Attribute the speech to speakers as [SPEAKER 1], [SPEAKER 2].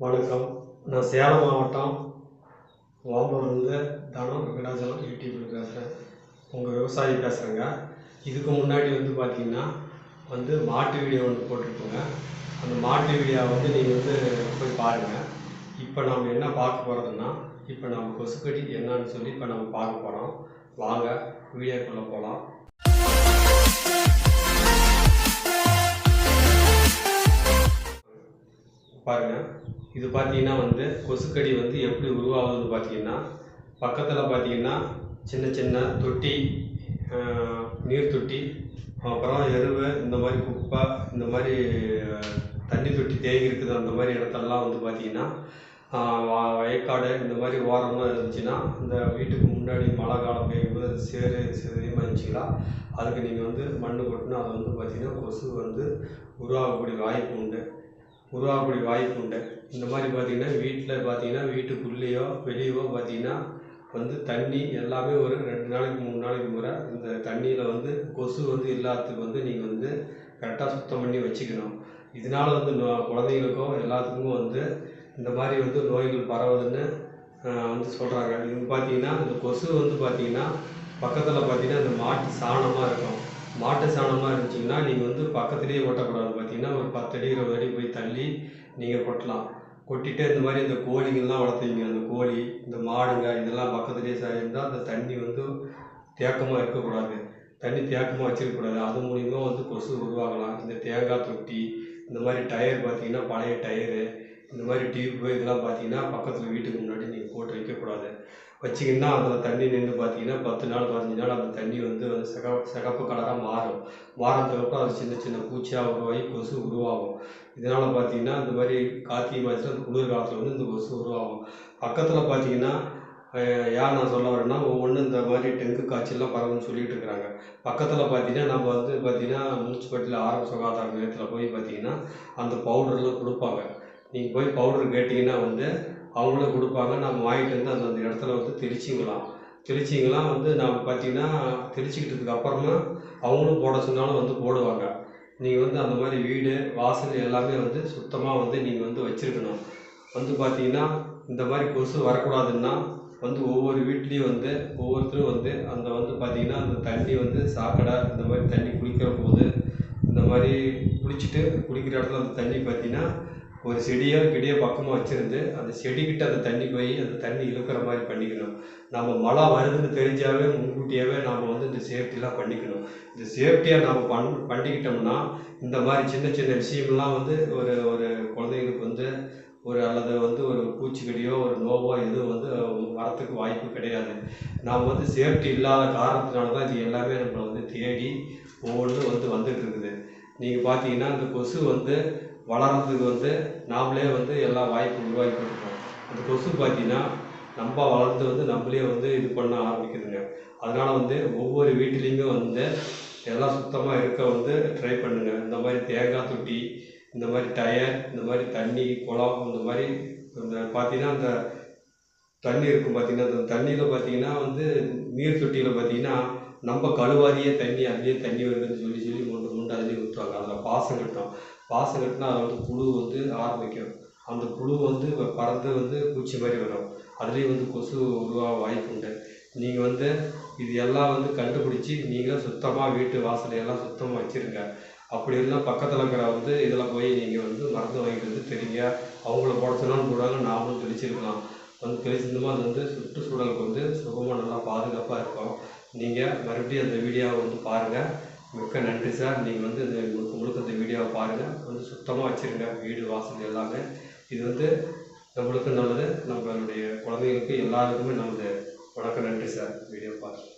[SPEAKER 1] வணக்கம். நான் சேலம் மாவட்டம் ஓம்பலூர்லேருந்து தனம் வெங்கடாச்சலம் யூடியூப்பில் பேசுகிறேன் உங்கள் விவசாயி பேசுகிறேங்க இதுக்கு முன்னாடி வந்து பார்த்தீங்கன்னா வந்து மாட்டு வீடியோ ஒன்று போட்டிருப்போங்க. அந்த மாட்டு வீடியோ வந்து நீங்கள் வந்து போய் பாருங்கள் இப்போ நம்ம என்ன பார்க்க போகிறதுன்னா இப்போ நம்ம கொசுக்கடி என்னன்னு சொல்லி இப்போ நம்ம பார்க்க போகிறோம் வாங்க வீடியோக்குள்ளே போகலாம் பாருங்கள் இது பார்த்தீங்கன்னா வந்து கொசுக்கடி வந்து எப்படி உருவாகுதுன்னு பார்த்தீங்கன்னா பக்கத்தில் பார்த்தீங்கன்னா சின்ன சின்ன தொட்டி நீர் தொட்டி அப்புறம் எருவு இந்த மாதிரி குப்பை இந்த மாதிரி தண்ணி தொட்டி தேங்கி இருக்குது. அந்த மாதிரி இடத்தெல்லாம் வந்து பார்த்தீங்கன்னா வயக்காடு இந்த மாதிரி ஓரம்லாம் இருந்துச்சுன்னா இந்த வீட்டுக்கு முன்னாடி மழை காலம் பெய்யும்போது அது சேறு சேதமாக இருந்துச்சுங்களா? அதுக்கு நீங்கள் வந்து மண் கொட்டினா அது வந்து பார்த்தீங்கன்னா கொசு வந்து உருவாகக்கூடிய வாய்ப்பு உண்டு. உருவாகக்கூடிய வாய்ப்பு உண்டு. இந்த மாதிரி பார்த்தீங்கன்னா வீட்டில் பார்த்தீங்கன்னா வீட்டுக்குள்ளேயோ வெளியவோ பார்த்தீங்கன்னா வந்து தண்ணி எல்லாமே ஒரு ரெண்டு நாளைக்கு மூணு நாளைக்கு முறை இந்த தண்ணியில் வந்து கொசு வந்து இல்லாததுக்கு வந்து நீங்கள் வந்து கரெக்டாக சுத்தம் பண்ணி வச்சுக்கணும். இதனால வந்து நோ- குழந்தைங்களுக்கும் எல்லாத்துக்கும் வந்து இந்த மாதிரி வந்து நோய்கள் பரவுதுன்னு வந்து சொல்கிறாங்க இது பார்த்தீங்கன்னா இந்த கொசு வந்து பார்த்தீங்கன்னா பக்கத்தில் பார்த்தீங்கன்னா இந்த மாட்டு சாணமாக இருக்கும். மாட்டு சாணமாக இருந்துச்சிங்கன்னா நீங்கள் வந்து பக்கத்துலேயே கொட்டக்கூடாது பார்த்தீங்கன்னா ஒரு பத்து அடி இருபது அடி போய் தள்ளி நீங்கள் கொட்டலாம். கொட்டிட்டு இந்த மாதிரி இந்த கோழிங்கள்லாம் வளர்த்துவீங்க. அந்த கோழி இந்த மாடுங்க இதெல்லாம் பக்கத்துலேயே இருந்தால் அந்த தண்ணி வந்து தேக்கமாக இருக்கக்கூடாது. தண்ணி தேக்கமாக வச்சிருக்கக்கூடாது. அது மூலிமா வந்து கொசு உருவாகலாம். இந்த தேங்காய் தொட்டி இந்த மாதிரி டயர் பார்த்தீங்கன்னா பழைய டயரு இந்த மாதிரி டியூப்பு இதெல்லாம் பார்த்தீங்கன்னா பக்கத்தில் வீட்டுக்கு முன்னாடி நீங்கள் போட்டு வைக்கக்கூடாது. வச்சிங்கன்னா அதில் தண்ணி நின்று பார்த்தீங்கன்னா பத்து நாள் பதினஞ்சு நாள் அந்த தண்ணி வந்து அது சிகப்பு சிகப்பு கலராக மாறும். மாறதுக்கப்புறம் அது சின்ன சின்ன பூச்சியாக உருவாகி கொசு உருவாகும். இதனால் பார்த்தீங்கன்னா இந்த மாதிரி கார்த்திகை மாதத்தில் அந்த குளிர் காலத்தில் வந்து இந்த கொசு உருவாகும். பக்கத்தில் பார்த்தீங்கன்னா யார் ஏன் நான் சொல்ல வரேன்னா ஒவ்வொன்றும் இந்த மாதிரி டெங்கு காய்ச்சல்லாம் பரவுன்னு சொல்லிட்டு இருக்கிறாங்க. பக்கத்தில் பார்த்தீங்கன்னா நம்ம வந்து பார்த்தீங்கன்னா முனிசிபாலிட்டியில் ஆரம்ப சுகாதார நிலையத்தில் போய் பார்த்தீங்கன்னா அந்த பவுடர்லாம் கொடுப்பாங்க. நீங்கள் போய் பவுடர் கேட்டிங்கன்னா வந்து அவங்களும் கொடுப்பாங்க. நம்ம வாங்கிட்டு வந்து அந்த அந்த இடத்துல வந்து தெளிச்சிங்களாம் தெளிச்சிங்களாம் வந்து நம்ம பார்த்தீங்கன்னா தெளிச்சிக்கிட்டதுக்கு அப்புறமா அவங்களும் போட சொன்னாலும் வந்து போடுவாங்க. நீங்கள் வந்து அந்த மாதிரி வீடு வாசல் எல்லாமே வந்து சுத்தமாக வந்து நீங்கள் வந்து வச்சுருக்கணும். வந்து பார்த்தீங்கன்னா இந்த மாதிரி கொசு வரக்கூடாதுன்னா வந்து ஒவ்வொரு வீட்லேயும் வந்து ஒவ்வொருத்தரும் வந்து அந்த வந்து பார்த்தீங்கன்னா அந்த தண்ணி வந்து சாக்கடை இந்த மாதிரி தண்ணி குளிக்கிற போது இந்த மாதிரி குளிச்சுட்டு குளிக்கிற இடத்துல அந்த தண்ணி பார்த்தீங்கன்னா ஒரு செடியோ கிடியோ பக்கமாக வச்சுருந்து அந்த செடிக்கிட்ட அந்த தண்ணி போய் அந்த தண்ணி இழுக்கிற மாதிரி பண்ணிக்கணும். நம்ம மழை வருதுன்னு தெரிஞ்சாவே முன்கூட்டியாவே நாம் வந்து இந்த சேஃப்டிலாம் பண்ணிக்கணும். இந்த சேஃப்டியாக நாம் பண் பண்ணிக்கிட்டோம்னா இந்த மாதிரி சின்ன சின்ன விஷயம்லாம் வந்து ஒரு ஒரு குழந்தைங்களுக்கு வந்து ஒரு அல்லது வந்து ஒரு பூச்சிக்கடியோ ஒரு நோவோ எதுவும் வந்து வரத்துக்கு வாய்ப்பு கிடையாது. நாம் வந்து சேஃப்டி இல்லாத காரணத்தினால தான் இது எல்லாமே நம்மளை வந்து தேடி ஒவ்வொன்றும் வந்து வந்துட்டு இருக்குது. நீங்கள் பார்த்தீங்கன்னா இந்த கொசு வந்து வளர்கிறதுக்கு வந்து நாமளே வந்து எல்லா வாய்ப்பு உருவாக்கி கொடுப்போம் அந்த கொசு பார்த்தீங்கன்னா நம்ம வளர்ந்து வந்து நம்மளே வந்து இது பண்ண ஆரம்பிக்குதுங்க. அதனால் வந்து ஒவ்வொரு வீட்டிலையுமே வந்து எல்லாம் சுத்தமாக இருக்க வந்து ட்ரை பண்ணுங்க. இந்த மாதிரி தேங்காய் தொட்டி இந்த மாதிரி டயர் இந்த மாதிரி தண்ணி குளம் இந்த மாதிரி இந்த பார்த்தீங்கன்னா அந்த தண்ணி இருக்கும் பார்த்தீங்கன்னா அந்த தண்ணியில் பார்த்தீங்கன்னா வந்து நீர் தொட்டியில் பார்த்தீங்கன்னா நம்ம கழுவாதியே தண்ணி அதுலேயே தண்ணி வருதுன்னு சொல்லி சொல்லி மொண்டு மொண்டு அதுலேயே ஊற்றுவாங்க அதில் பாசம் கட்டும் பாசை கட்டினா அதில் வந்து புழு வந்து ஆரம்பிக்கும். அந்த புழு வந்து பறந்து வந்து பூச்சி மாதிரி வரும். அதுலேயும் வந்து கொசு உருவாக வாய்ப்பு உண்டு. நீங்கள் வந்து இது எல்லாம் வந்து கண்டுபிடிச்சி நீங்களும் சுத்தமாக வீட்டு வாசலையெல்லாம் சுத்தமாக வச்சுருங்க. அப்படி இருந்தால் பக்கத்தில் இருக்கிற வந்து இதில் போய் நீங்கள் வந்து மருந்து வாங்கிட்டு வந்து தெரியுங்க. அவங்கள போட சொன்னாலும் கூட நாமளும் தெளிச்சிருக்கலாம். வந்து தெளிச்சிருந்தோமா அது வந்து சுற்றுச்சூழலுக்கு வந்து சுகமாக நல்லா பாதுகாப்பாக இருக்கும். நீங்கள் மறுபடியும் அந்த வீடியோவை வந்து பாருங்கள் மிக்க நன்றி சார். நீங்கள் வந்து இந்த முழுக்க முழுக்க இந்த வீடியோவை பாருங்கள் வந்து சுத்தமாக வச்சுருங்க. வீடு வாசல் எல்லாமே. இது வந்து நம்மளுக்கு நல்லது. நம்மளுடைய குழந்தைங்களுக்கு எல்லாருக்குமே நல்லது. வணக்கம் நன்றி சார். வீடியோ பாருங்கள்